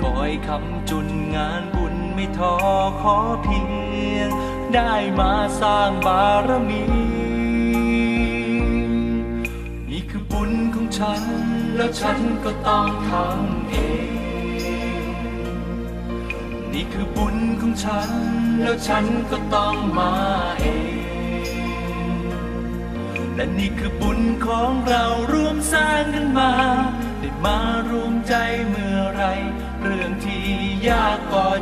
คอยคำจุนงานบุญไม่ท้อขอเพียง ได้มาสร้างบารมี นี่คือบุญของฉัน แล้วฉันก็ต้องทำเอง นี่คือบุญของฉัน แล้วฉันก็ต้องมาเอง และนี่คือบุญของเรา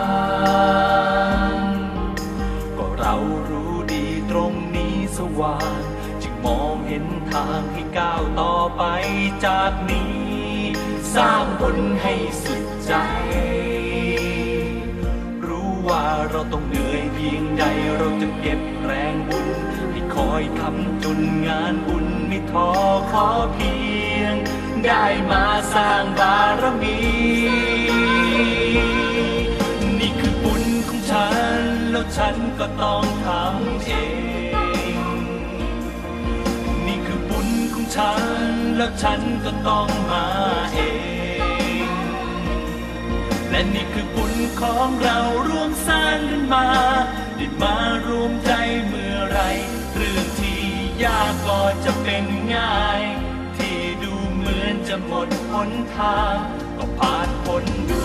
ง ทางให้ก้าวต่อไปจากนี้ สร้างบุญให้สุดใจ รู้ว่าเราต้องเหนื่อยเพียงใดเราจะเก็บแรงบุญให้คอยทำจนงานบุญไม่ท้อขอเพียง ได้มาสร้างบารมี นี่คือบุญของฉัน แล้วฉันก็ต้องทำเอง ฉัน แล้วฉันก็ต้องมาเอง และนี่คือบุญของเราร่วมสร้างกันมา ได้มารวมใจเมื่อไรเรื่องที่ยากก็จะเป็นง่าย ที่ดูเหมือนจะหมดหนทาง ก็ผ่านพ้นด้วย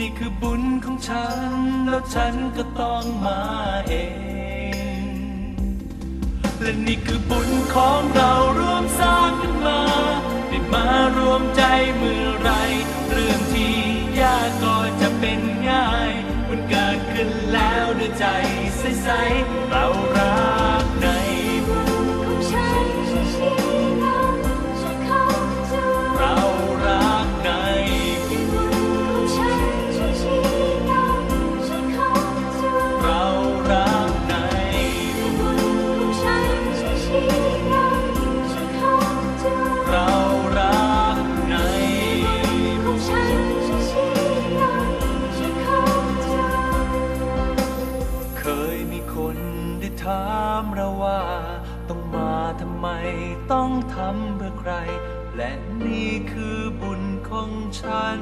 นี่คือบุญของฉัน แล้วฉันก็ต้องมาเอง และนี่คือบุญของเราร่วมสร้างกันมาได้มารวมใจเมื่อไร เรื่องที่ยากก็จะเป็นง่าย มันเกิดขึ้นแล้วด้วยใจใสๆเรารัก ต้องทำเพื่อใคร และนี่คือบุญของฉัน